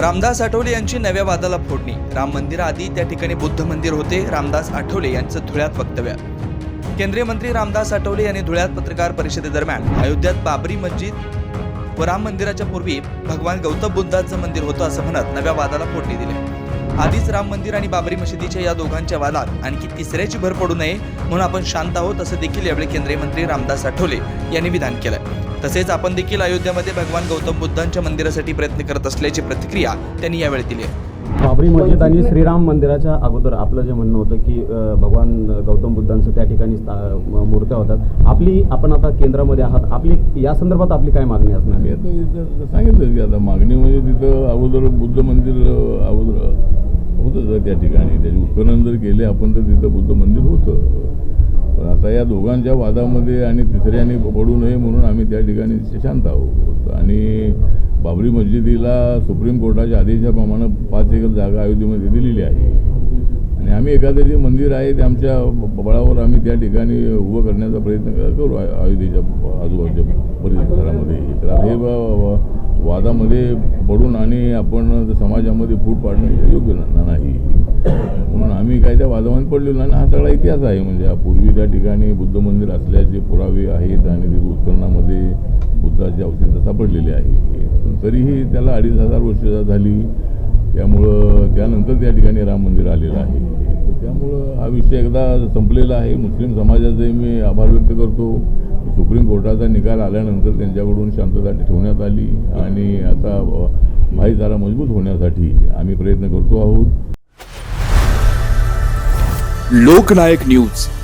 रामदास आठवले यांची नव्या वादाला फोडणी. राम मंदिराआधी त्या ठिकाणी बुद्ध मंदिर होते रामदास आठवले यांचं धुळ्यात वक्तव्य. केंद्रीय मंत्री रामदास आठवले यांनी धुळ्यात पत्रकार परिषदेदरम्यान अयोध्यात बाबरी मस्जिद व राम मंदिराच्या पूर्वी भगवान गौतम बुद्धाचं मंदिर होतं असं म्हणत नव्या वादाला फोडणी दिली. आधीच राम मंदिर आणि बाबरी मशिदीच्या या दोघांच्या वादात आणखी तिसऱ्याची भर पडू नये म्हणून आपण शांत आहोत असं देखील यावेळी केंद्रीय मंत्री रामदास आठवले यांनी विधान केलं तसेच आपण देखील अयोध्यामध्ये भगवान गौतम बुद्धांच्या मंदिरासाठी प्रयत्न करत असल्याची प्रतिक्रिया त्यांनी यावेळी दिली आहे. बाबरी मस्जिद आणि श्रीराम मंदिराच्या अगोदर आपलं जे म्हणणं होतं की भगवान गौतम बुद्धांचं त्या ठिकाणी मूर्त्या होतात. आपली आपण आता केंद्रामध्ये आहात. आपली या संदर्भात आपली काय मागणी असणार? मी आता इथं सांगितलं की आता मागणी म्हणजे तिथं अगोदर बुद्ध मंदिर अगोदर होतं त्या ठिकाणी. त्याचे उत्खनन जर केले आपण तर तिथं बुद्ध मंदिर होतं. पण आता या दोघांच्या वादामध्ये आणि तिसऱ्याने पडू नये म्हणून आम्ही त्या ठिकाणी शांत आहोत. आणि बाबरी मस्जिदीला सुप्रीम कोर्टाच्या आदेशाप्रमाणे पाच एकर जागा अयोध्येमध्ये दिलेली आहे. आणि आम्ही एखादं जे मंदिर आहे ते आमच्या बळावर आम्ही त्या ठिकाणी उभं करण्याचा प्रयत्न करू अयोध्येच्या आजूबाजूच्या परिसरामध्ये. तर हे ब- वादामध्ये पडून आणि आपण समाजामध्ये फूट पाडणं योग्य नाही. मी काय त्या वादामध्ये पडलेलो नाही आणि हा सगळा इतिहास आहे. म्हणजे पूर्वी त्या ठिकाणी बुद्ध मंदिर असल्याचे पुरावे आहेत आणि तिथे उत्खननामध्ये बुद्धाची अवशेष सापडलेले आहे पण तरीही त्याला अडीच हजार वर्ष झाली त्यामुळं त्यानंतर त्या ठिकाणी राम मंदिर आलेलं आहे. तर त्यामुळं हा विषय एकदा संपलेला आहे. मुस्लिम समाजाचे मी आभार व्यक्त करतो. सुप्रीम कोर्टाचा निकाल आल्यानंतर त्यांच्याकडून शांतता ठेवण्यात आली आणि आता भाईचारा मजबूत होण्यासाठी आम्ही प्रयत्न करतो आहोत. लोकनायक न्यूज.